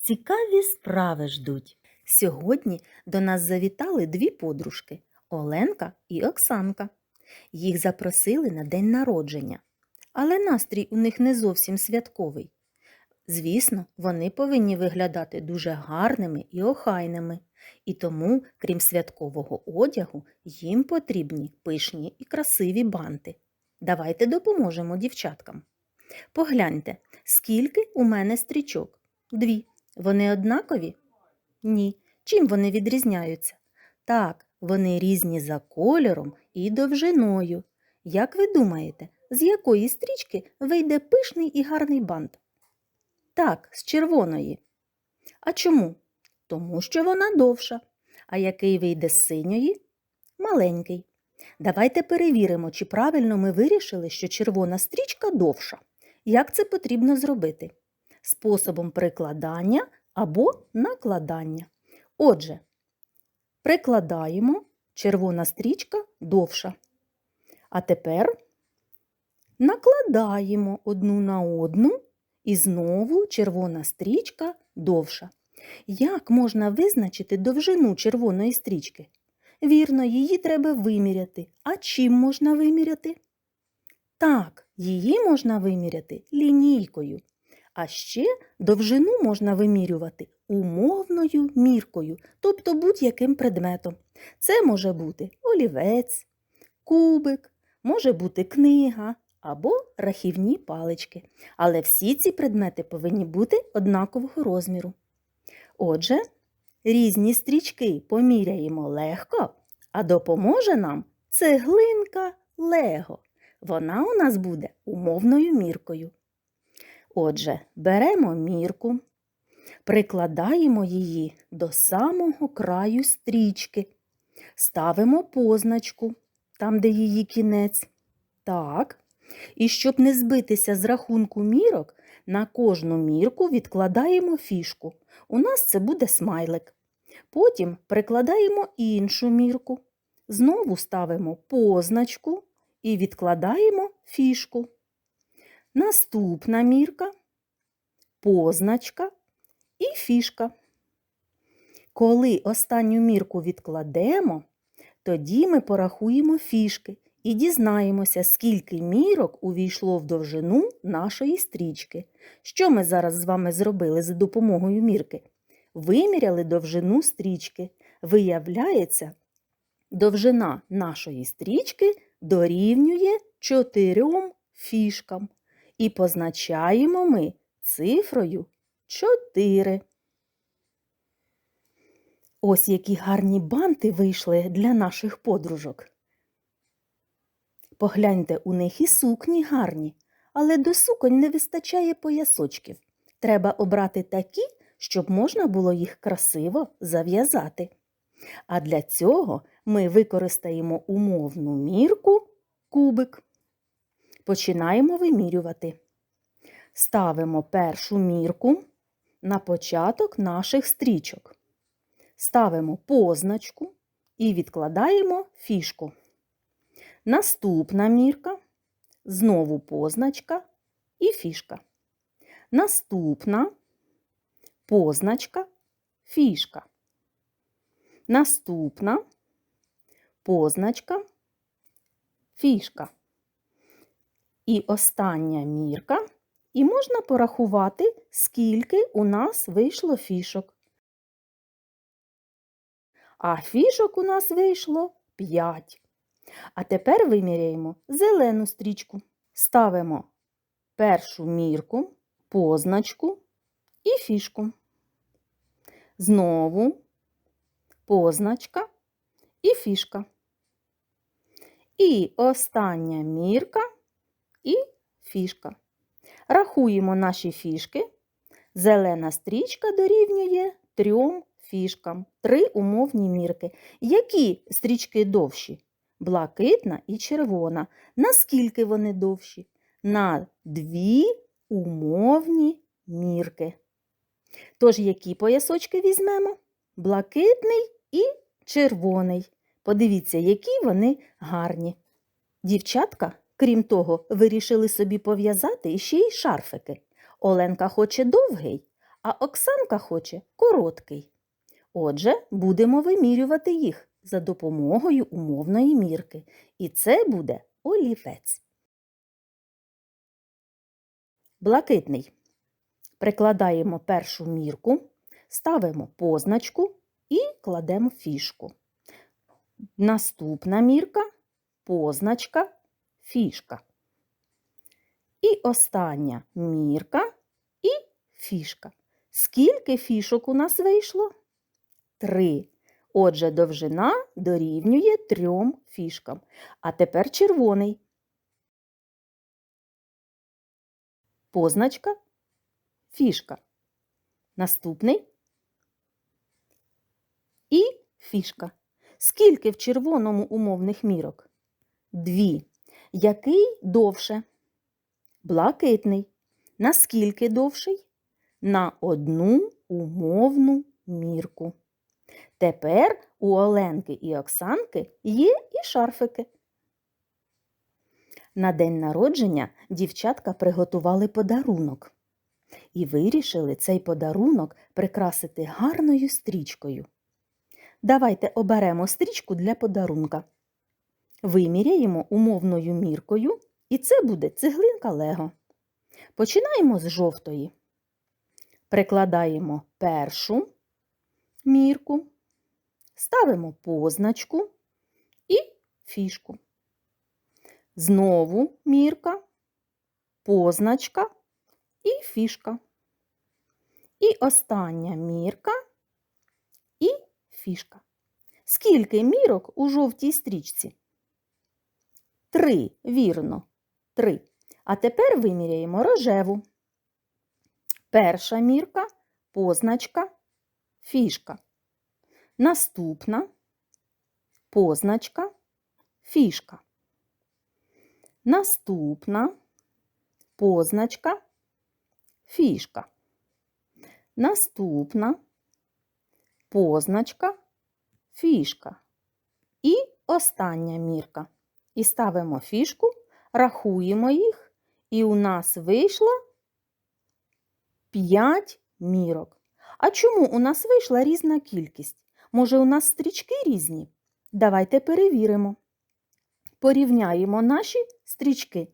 цікаві справи ждуть. Сьогодні до нас завітали дві подружки Оленка і Оксанка. Їх запросили на день народження, але настрій у них не зовсім святковий. Звісно, вони повинні виглядати дуже гарними і охайними, і тому, крім святкового одягу, їм потрібні пишні і красиві банти. Давайте допоможемо дівчаткам. Погляньте, скільки у мене стрічок? Дві. Вони однакові? Ні. Чим вони відрізняються? Так, вони різні за кольором і довжиною. Як ви думаєте, з якої стрічки вийде пишний і гарний бант? Так, з червоної. А чому? Тому що вона довша. А який вийде з синьої? Маленький. Давайте перевіримо, чи правильно ми вирішили, що червона стрічка довша. Як це потрібно зробити? Способом прикладання або накладання. Отже, прикладаємо, червона стрічка довша. А тепер накладаємо одну на одну і знову червона стрічка довша. Як можна визначити довжину червоної стрічки? Вірно, її треба виміряти. А чим можна виміряти? Так, її можна виміряти лінійкою. А ще довжину можна вимірювати умовною міркою, тобто будь-яким предметом. Це може бути олівець, кубик, може бути книга або рахівні палички. Але всі ці предмети повинні бути однакового розміру. Отже, різні стрічки поміряємо легко, а допоможе нам цеглинка Лего. Вона у нас буде умовною міркою. Отже, беремо мірку, прикладаємо її до самого краю стрічки, ставимо позначку там, де її кінець. Так. І щоб не збитися з рахунку мірок, на кожну мірку відкладаємо фішку. У нас це буде смайлик. Потім прикладаємо іншу мірку. Знову ставимо позначку і відкладаємо фішку. Наступна мірка, позначка і фішка. Коли останню мірку відкладемо, тоді ми порахуємо фішки і дізнаємося, скільки мірок увійшло в довжину нашої стрічки. Що ми зараз з вами зробили за допомогою мірки? Виміряли довжину стрічки. Виявляється, довжина нашої стрічки дорівнює чотирьом фішкам. І позначаємо ми цифрою 4. Ось які гарні банти вийшли для наших подружок. Погляньте, у них і сукні гарні, але до суконь не вистачає поясочків. Треба обрати такі, щоб можна було їх красиво зав'язати. А для цього ми використаємо умовну мірку кубик. Починаємо вимірювати. Ставимо першу мірку на початок наших стрічок. Ставимо позначку і відкладаємо фішку. Наступна мірка, знову позначка і фішка. Наступна позначка, фішка. Наступна позначка, фішка. І остання мірка. І можна порахувати, скільки у нас вийшло фішок. А фішок у нас вийшло 5. А тепер виміряємо зелену стрічку. Ставимо першу мірку, позначку і фішку. Знову позначка і фішка. І остання мірка і фішка. Рахуємо наші фішки. Зелена стрічка дорівнює трьом фішкам. Три умовні мірки. Які стрічки довші? Блакитна і червона. Наскільки вони довші? На дві умовні мірки. Тож, які поясочки візьмемо? Блакитний і червоний. Подивіться, які вони гарні. Дівчатка, крім того, вирішили собі пов'язати ще й шарфики. Оленка хоче довгий, а Оксанка хоче короткий. Отже, будемо вимірювати їх за допомогою умовної мірки. І це буде олівець. Блакитний. Прикладаємо першу мірку, ставимо позначку і кладемо фішку. Наступна мірка позначка, фішка. І остання мірка і фішка. Скільки фішок у нас вийшло? Три. Отже, довжина дорівнює трьом фішкам. А тепер червоний. Позначка, фішка. Наступний і фішка. Скільки в червоному умовних мірок? Дві. Який довше? Блакитний. Наскільки довший? На одну умовну мірку. Тепер у Оленки і Оксанки є і шарфики. На день народження дівчатка приготували подарунок і вирішили цей подарунок прикрасити гарною стрічкою. Давайте оберемо стрічку для подарунка. Виміряємо умовною міркою, і це буде цеглинка Лего. Починаємо з жовтої. Прикладаємо першу мірку, ставимо позначку і фішку. Знову мірка, позначка і фішка. І остання мірка і фішка. Скільки мірок у жовтій стрічці? Три, вірно, три. А тепер виміряємо рожеву. Перша мірка, позначка, фішка. Наступна позначка, фішка. Наступна позначка, фішка. Наступна позначка, фішка. І остання мірка. І ставимо фішку, рахуємо їх, і у нас вийшло 5 мірок. А чому у нас вийшла різна кількість? Може, у нас стрічки різні? Давайте перевіримо. Порівняємо наші стрічки.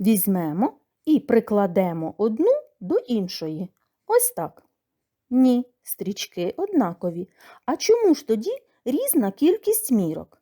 Візьмемо і прикладемо одну до іншої. Ось так. Ні, стрічки однакові. А чому ж тоді різна кількість мірок?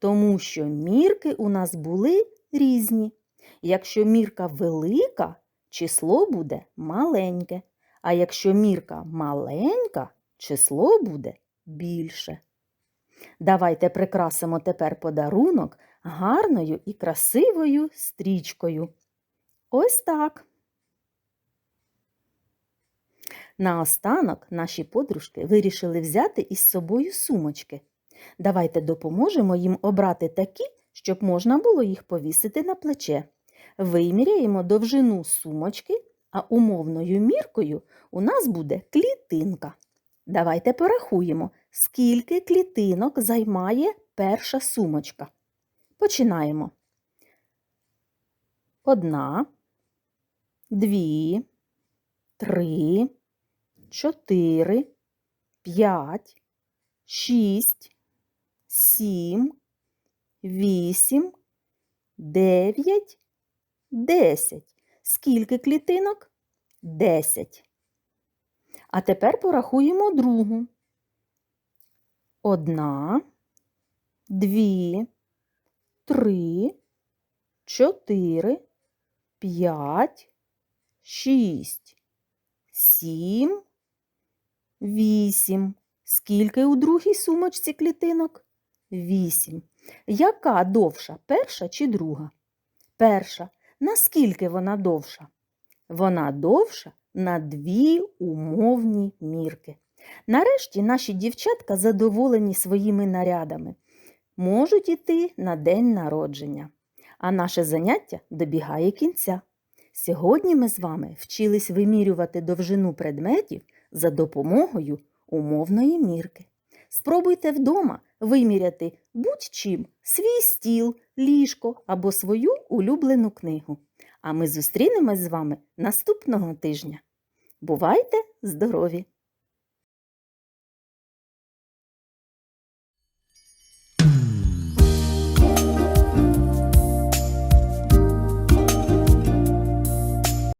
Тому що мірки у нас були різні. Якщо мірка велика, число буде маленьке. А якщо мірка маленька, число буде більше. Давайте прикрасимо тепер подарунок гарною і красивою стрічкою. Ось так. Наостанок наші подружки вирішили взяти із собою сумочки. Давайте допоможемо їм обрати такі, щоб можна було їх повісити на плече. Виміряємо довжину сумочки, а умовною міркою у нас буде клітинка. Давайте порахуємо, скільки клітинок займає перша сумочка. Починаємо. Одна, дві, три, чотири, п'ять, шість, сім, вісім, дев'ять, десять. Скільки клітинок? Десять. А тепер порахуємо другу. Одна, дві, три, чотири, п'ять, шість, сім, вісім. Скільки у другій сумочці клітинок? Вісім. Яка довша, перша чи друга? Перша. Наскільки вона довша? Вона довша на дві умовні мірки. Нарешті наші дівчатка задоволені своїми нарядами, можуть іти на день народження. А наше заняття добігає кінця. Сьогодні ми з вами вчились вимірювати довжину предметів за допомогою умовної мірки. Спробуйте вдома виміряти будь-чим свій стіл, ліжко або свою улюблену книгу. А ми зустрінемось з вами наступного тижня. Бувайте здорові!